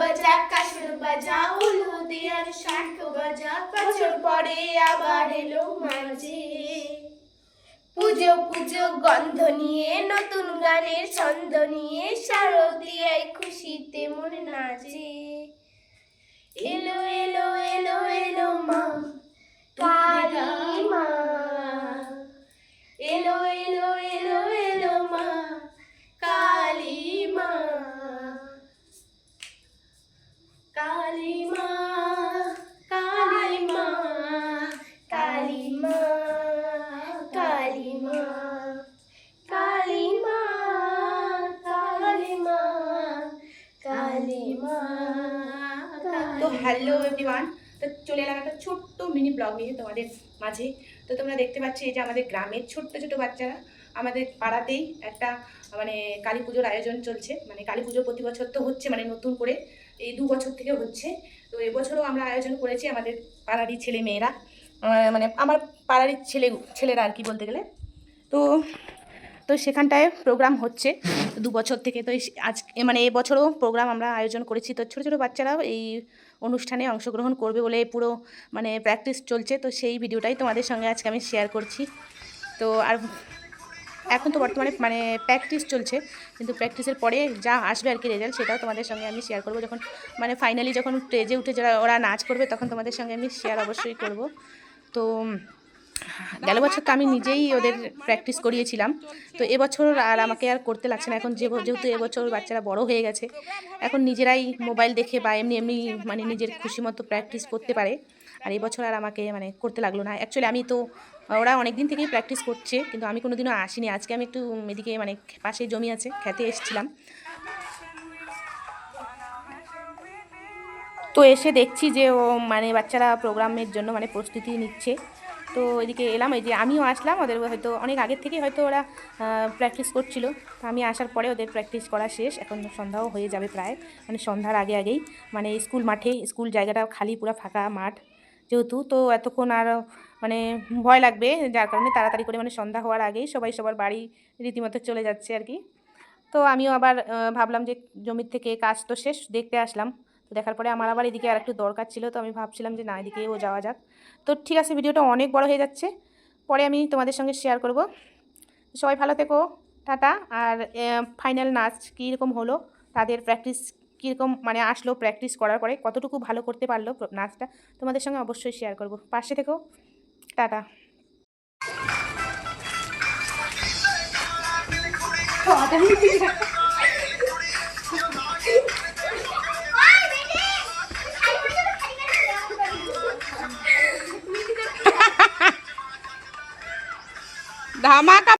বাজা কাসর বাজা উলুদিয়ার শাঁখ বাজা বছর পরে আবার এলো মাঝে। পুজো পুজো, গন্ধ নিয়ে, নতুন গানের ছন্দ নিয়ে শারদিয়ায় খুশিতে মন নাচে। এলো হ্যালো এভরিওয়ান তো চলে এলাম একটা ছোট্ট মিনি ব্লগ নিয়ে তোমাদের মাঝে। তো তোমরা দেখতে পাচ্ছ এই যে আমাদের গ্রামের ছোট্ট ছোট বাচ্চারা আমাদের পাড়াতেই একটা মানে কালী পুজোর আয়োজন চলছে। মানে কালী পুজো প্রতি বছর তো হচ্ছে মানে নতুন করে এই দু বছর থেকে হচ্ছে। তো এবছরও আমরা আয়োজন করেছি আমাদের পাড়ারই ছেলে মেয়েরা। মানে আমার পাড়ারই ছেলে, ছেলেরা আর কি বলতে গেলে। তো তো সেখানটায় প্রোগ্রাম হচ্ছে দু বছর থেকে। তো আজ মানে এবছরও প্রোগ্রাম আমরা আয়োজন করেছি। তো ছোটো ছোটো বাচ্চারাও এই অনুষ্ঠানে অংশগ্রহণ করবে বলে পুরো মানে প্র্যাকটিস চলছে। তো সেই ভিডিওটাই তোমাদের সঙ্গে আজকে আমি শেয়ার করছি। তো আর এখন তো বর্তমানে মানে প্র্যাকটিস চলছে। কিন্তু প্র্যাকটিসের পরে যা আসবে আর কি রেজাল্ট সেটাও তোমাদের সঙ্গে আমি শেয়ার করব। যখন মানে ফাইনালি যখন স্টেজে উঠে যারা, ওরা নাচ করবে, তখন তোমাদের সঙ্গে আমি শেয়ার অবশ্যই করব। তো গেল বছর তো আমি নিজেই ওদের প্র্যাকটিস করিয়েছিলাম। তো এবছর আর আমাকে আর করতে লাগছে না। এখন যেহেতু এবছর বাচ্চারা বড় হয়ে গেছে, এখন নিজেরাই মোবাইল দেখে বা এমনি এমনি মানে নিজের খুশি মতো প্র্যাকটিস করতে পারে। আর এবছর আর আমাকে মানে করতে লাগল না। অ্যাকচুয়ালি আমি তো, ওরা অনেক দিন থেকেই প্র্যাকটিস করছে, কিন্তু আমি কোনো দিনও আসিনি। আজকে আমি একটু এদিকে মানে পাশে জমি আছে, খেতে এসেছিলাম। তো এসে দেখছি যে ও মানে বাচ্চারা প্রোগ্রামের জন্য মানে প্রস্তুতি নিচ্ছে। তো এদিকে এলাম, এই যে আমিও আসলাম, ওদের হয়তো অনেক আগের থেকে হয়তো ওরা প্র্যাকটিস করছিল। তো আমি আসার পরে ওদের প্র্যাকটিস করা শেষ, এখন সন্ধ্যাও হয়ে যাবে প্রায় মানে সন্ধ্যার আগে আগেই। মানে স্কুল মাঠে, স্কুল জায়গাটা খালি, পুরো ফাঁকা মাঠ যেহেতু, তো এতক্ষণ আর মানে ভয় লাগবে, যার কারণে তাড়াতাড়ি করে মানে সন্ধ্যা হওয়ার আগেই সবাই সবার বাড়ি রীতিমতো চলে যাচ্ছে আর কি। তো আমিও আবার ভাবলাম যে জমির থেকে কাজ তো শেষ, দেখতে আসলাম। তো দেখার পরে আমার আবার এদিকে আর একটু দরকার ছিল, তো আমি ভাবছিলাম যে না এদিকেও যাওয়া যাক। তো ঠিক আছে, ভিডিওটা অনেক বড় হয়ে যাচ্ছে। পরে আমি তোমাদের সঙ্গে শেয়ার করব। সবাই ভালো থেকো, টাটা। আর ফাইনাল নাচ কীরকম হলো, তাদের প্র্যাকটিস কীরকম মানে আসলো প্র্যাকটিস করার পরে, কতটুকু ভালো করতে পারল নাচটা, তোমাদের সঙ্গে অবশ্যই শেয়ার করব। পাশে থেকো, টাটা। धमाका